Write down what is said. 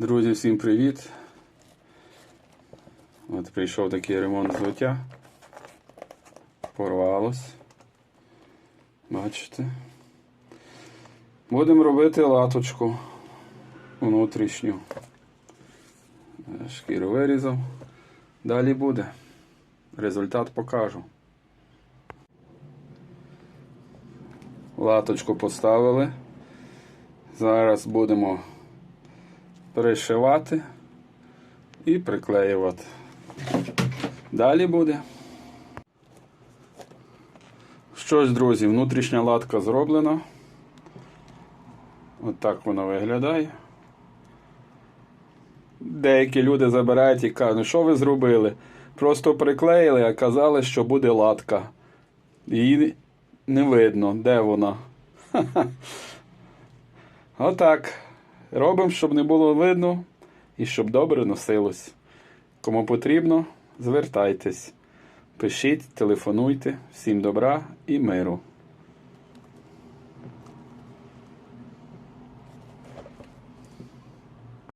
Друзі, всім привіт! От прийшов такий ремонт взуття. Порвалось. Бачите? Будемо робити латочку внутрішню. Е, Шкіру вирізав. Далі буде. Результат покажу. Латочку поставили. Зараз будемо перешивати і приклеювати. Далі буде. Що ж, друзі, внутрішня латка зроблена. От так вона виглядає. Деякі люди забирають і кажуть, «Ну, що ви зробили? Просто приклеїли, а казали, що буде латка. Її не видно, де вона. Отак. Робимо, щоб не було видно і щоб добре носилось. Кому потрібно, звертайтесь. Пишіть, телефонуйте. Всім добра і миру.